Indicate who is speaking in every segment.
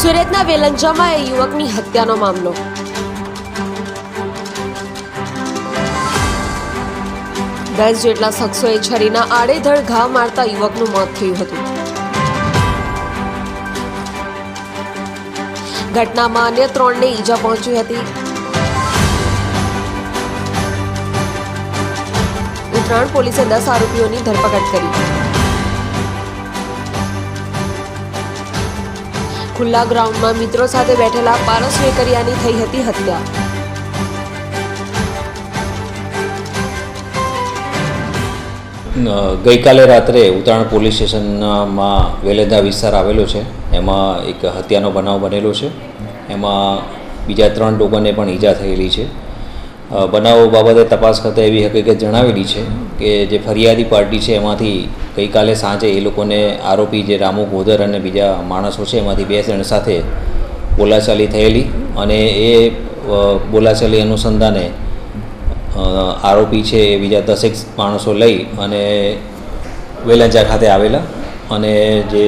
Speaker 1: સુરતના વેલંજામાં એ યુવકની હત્યાનો મામલો. દસ જેટલા શખ્સોએ છરીના આડેધડ ઘા મારતા યુવકનું મોત થયું હતું. ઘટનામાં અન્ય ત્રણને ઈજા પહોંચી હતી. ઉત્તરાયણ પોલીસે દસ આરોપીઓની ધરપકડ કરી. ખુલ્લા ગ્રાઉન્ડમાં મિત્રો સાથે બેઠેલા પારસ વેકરિયાની થઈ હતી હત્યા.
Speaker 2: ગઈકાલે રાત્રે ઉતરાણ પોલીસ સ્ટેશનમાં વેલેદા વિસ્તાર આવેલો છે. એમાં એક હત્યાનો બનાવ બનેલો છે. એમાં બીજા ત્રણ લોકોને પણ ઈજા થયેલી છે. બનાવ બાબતે તપાસ કરતા એવી હકીકત જણાવેલી છે કે જે ફરિયાદી પાર્ટી છે, એમાંથી ગઈકાલે સાંજે એ લોકોને આરોપી જે રામુ ગોદર અને બીજા માણસો છે, એમાંથી બે જણ સાથે બોલાચાલી થયેલી અને એ બોલાચાલી અનુસંધાને આરોપી છે એ બીજા દસેક માણસો લઈ અને વેલંજા ખાતે આવેલા અને જે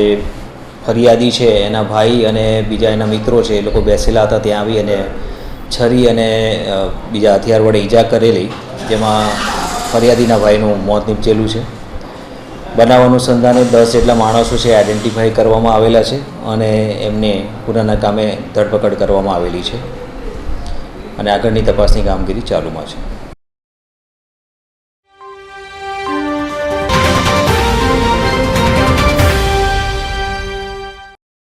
Speaker 2: ફરિયાદી છે એના ભાઈ અને બીજા એના મિત્રો છે એ લોકો બેસેલા હતા ત્યાં આવી અને છરી અને બીજા હથિયાર વડે ઈજા કરેલી, જેમાં ફરિયાદીના ભાઈનું મોત નીપજેલું છે. બનાવ અનુસંધાને દસ જેટલા માણસો છે આઈડેન્ટિફાઈ કરવામાં આવેલા છે અને એમને ગુનાના કામે ધરપકડ કરવામાં આવેલી છે. અને આગળની તપાસની કામગીરી ચાલુમાં છે.